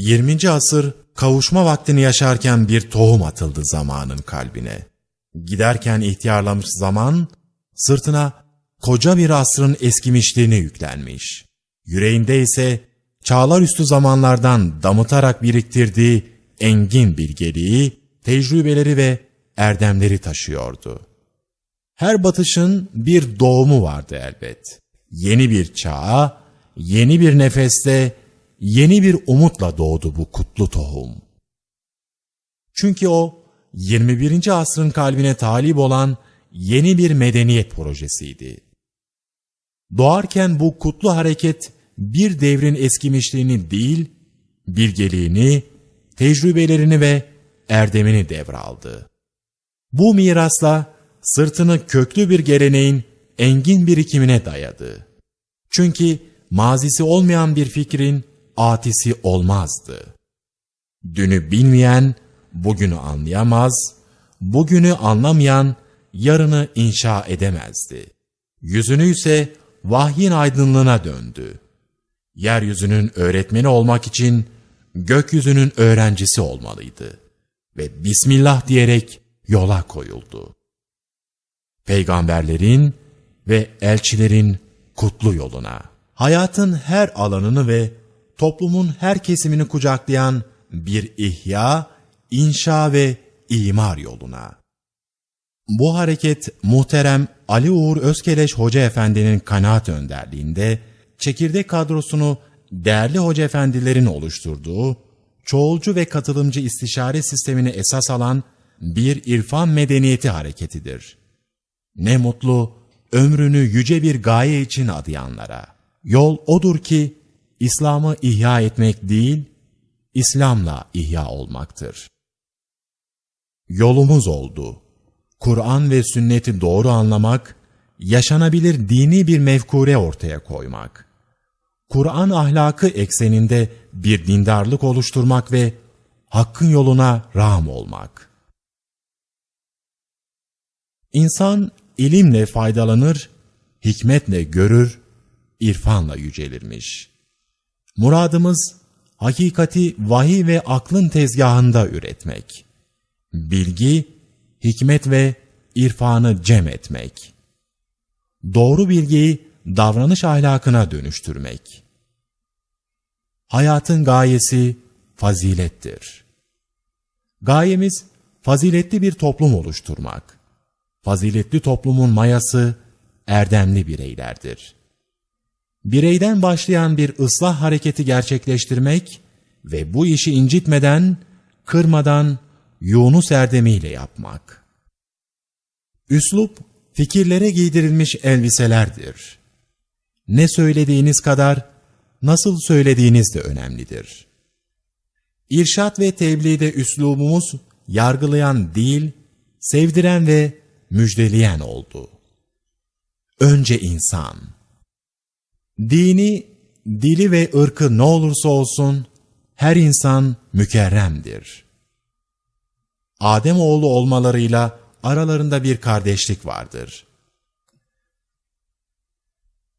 20. asır kavuşma vaktini yaşarken bir tohum atıldı zamanın kalbine. Giderken ihtiyarlamış zaman, sırtına koca bir asrın eskimişliğini yüklenmiş. Yüreğinde ise çağlar üstü zamanlardan damıtarak biriktirdiği engin bilgeliği, tecrübeleri ve erdemleri taşıyordu. Her batışın bir doğumu vardı elbet. Yeni bir çağa, yeni bir nefeste, yeni bir umutla doğdu bu kutlu tohum. Çünkü o 21. asrın kalbine talip olan yeni bir medeniyet projesiydi. Doğarken bu kutlu hareket bir devrin eskimişliğini değil, bilgeliğini, tecrübelerini ve erdemini devraldı. Bu mirasla sırtını köklü bir geleneğin engin birikimine dayadı. Çünkü mazisi olmayan bir fikrin atisi olmazdı. Dünü bilmeyen bugünü anlayamaz, bugünü anlamayan yarını inşa edemezdi. Yüzünü ise vahyin aydınlığına döndü. Yeryüzünün öğretmeni olmak için gökyüzünün öğrencisi olmalıydı ve Bismillah diyerek yola koyuldu. Peygamberlerin ve elçilerin kutlu yoluna, hayatın her alanını ve toplumun her kesimini kucaklayan bir ihya, inşa ve imar yoluna. Bu hareket muhterem Ali Uğur Özkeleş Hoca Efendi'nin kanaat önderliğinde çekirdek kadrosunu değerli hoca efendilerin oluşturduğu çoğulcu ve katılımcı istişare sistemini esas alan bir irfan medeniyeti hareketidir. Ne mutlu ömrünü yüce bir gaye için adayanlara. Yol odur ki İslam'ı ihya etmek değil, İslam'la ihya olmaktır. Yolumuz oldu. Kur'an ve sünneti doğru anlamak, yaşanabilir dini bir mevkure ortaya koymak. Kur'an ahlakı ekseninde bir dindarlık oluşturmak ve hakkın yoluna rağm olmak. İnsan ilimle faydalanır, hikmetle görür, irfanla yücelirmiş. Muradımız, hakikati vahiy ve aklın tezgahında üretmek. Bilgi, hikmet ve irfanı cem etmek. Doğru bilgiyi davranış ahlakına dönüştürmek. Hayatın gayesi fazilettir. Gayemiz faziletli bir toplum oluşturmak. Faziletli toplumun mayası erdemli bireylerdir. Bireyden başlayan bir ıslah hareketi gerçekleştirmek ve bu işi incitmeden, kırmadan Yunus erdemiyle yapmak. Üslup, fikirlere giydirilmiş elbiselerdir. Ne söylediğiniz kadar, nasıl söylediğiniz de önemlidir. İrşat ve tebliğde üslubumuz, yargılayan değil, sevdiren ve müjdeleyen oldu. Önce insan. Dini, dili ve ırkı ne olursa olsun, her insan mükerremdir. Adem oğlu olmalarıyla aralarında bir kardeşlik vardır.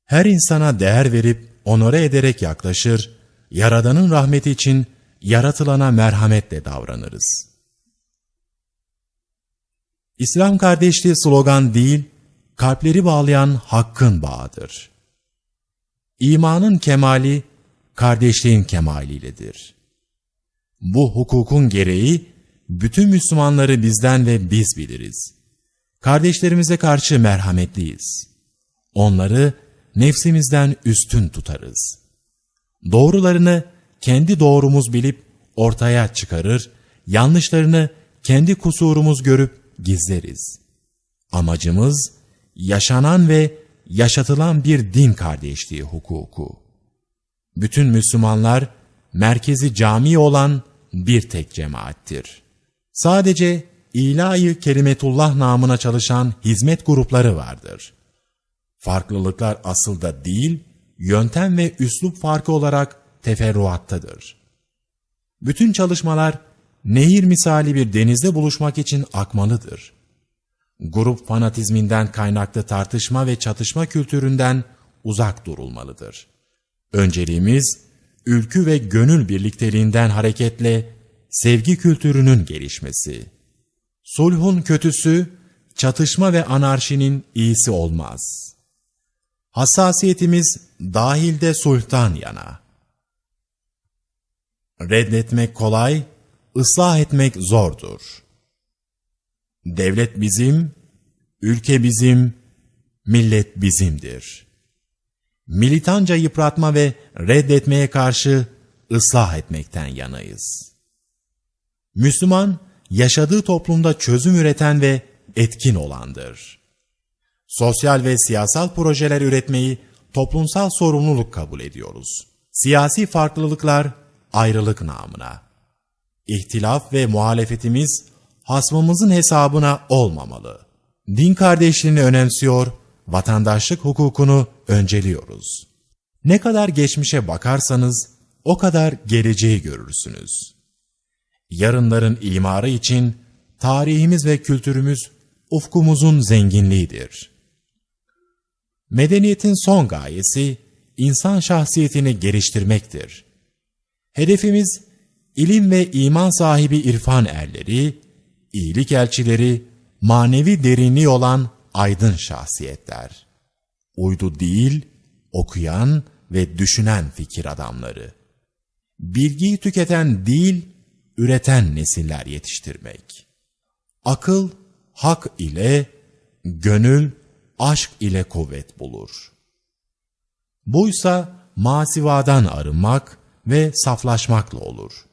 Her insana değer verip onore ederek yaklaşır, Yaradan'ın rahmeti için yaratılana merhametle davranırız. İslam kardeşliği slogan değil, kalpleri bağlayan hakkın bağıdır. İmanın kemali, kardeşliğin kemaliyledir. Bu hukukun gereği, bütün Müslümanları bizden ve biz biliriz. Kardeşlerimize karşı merhametliyiz. Onları nefsimizden üstün tutarız. Doğrularını kendi doğrumuz bilip ortaya çıkarır, yanlışlarını kendi kusurumuz görüp gizleriz. Amacımız yaşanan ve yaşatılan bir din kardeşliği hukuku. Bütün Müslümanlar merkezi cami olan bir tek cemaattir. Sadece ilahi kelimetullah namına çalışan hizmet grupları vardır. Farklılıklar asılda değil, yöntem ve üslup farkı olarak teferruattadır. Bütün çalışmalar nehir misali bir denizde buluşmak için akmalıdır. Grup fanatizminden kaynaklı tartışma ve çatışma kültüründen uzak durulmalıdır. Önceliğimiz ülkü ve gönül birlikteliğinden hareketle sevgi kültürünün gelişmesi. Sulhun kötüsü, çatışma ve anarşinin iyisi olmaz. Hassasiyetimiz dahilde sulhtan yana. Reddetmek kolay, ıslah etmek zordur. Devlet bizim, ülke bizim, millet bizimdir. Militanca yıpratma ve reddetmeye karşı ıslah etmekten yanayız. Müslüman, yaşadığı toplumda çözüm üreten ve etkin olandır. Sosyal ve siyasal projeler üretmeyi toplumsal sorumluluk kabul ediyoruz. Siyasi farklılıklar ayrılık namına. İhtilaf ve muhalefetimiz hasmımızın hesabına olmamalı. Din kardeşliğini önemsiyor, vatandaşlık hukukunu önceliyoruz. Ne kadar geçmişe bakarsanız o kadar geleceği görürsünüz. Yarınların imarı için tarihimiz ve kültürümüz ufkumuzun zenginliğidir. Medeniyetin son gayesi insan şahsiyetini geliştirmektir. Hedefimiz ilim ve iman sahibi irfan erleri, iyilik elçileri, manevi derinliği olan aydın şahsiyetler. Uydu değil, okuyan ve düşünen fikir adamları. Bilgiyi tüketen değil, üreten nesiller yetiştirmek. Akıl, hak ile, gönül, aşk ile kuvvet bulur. Buysa masivadan arınmak ve saflaşmakla olur.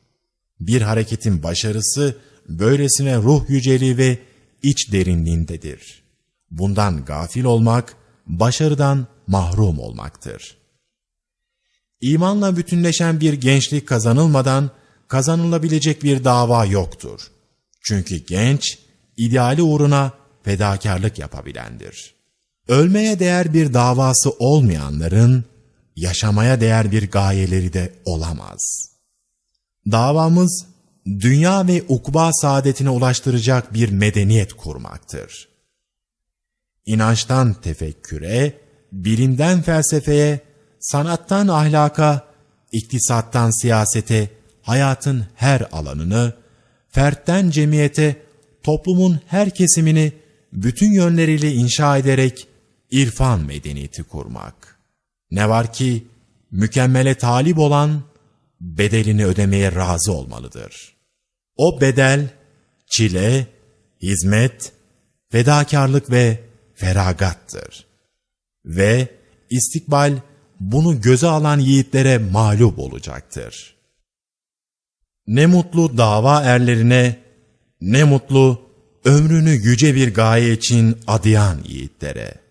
Bir hareketin başarısı böylesine ruh yüceliği ve iç derinliğindedir. Bundan gafil olmak, başarıdan mahrum olmaktır. İmanla bütünleşen bir gençlik kazanılmadan kazanılabilecek bir dava yoktur. Çünkü genç, ideali uğruna fedakarlık yapabilendir. Ölmeye değer bir davası olmayanların, yaşamaya değer bir gayeleri de olamaz. Davamız, dünya ve ukba saadetine ulaştıracak bir medeniyet kurmaktır. İnançtan tefekküre, bilimden felsefeye, sanattan ahlaka, iktisattan siyasete, hayatın her alanını, fertten cemiyete, toplumun her kesimini bütün yönleriyle inşa ederek irfan medeniyeti kurmak. Ne var ki mükemmele talip olan bedelini ödemeye razı olmalıdır. O bedel çile, hizmet, fedakarlık ve feragattır. Ve istikbal bunu göze alan yiğitlere mağlup olacaktır. Ne mutlu dava erlerine, ne mutlu ömrünü yüce bir gaye için adayan yiğitlere.''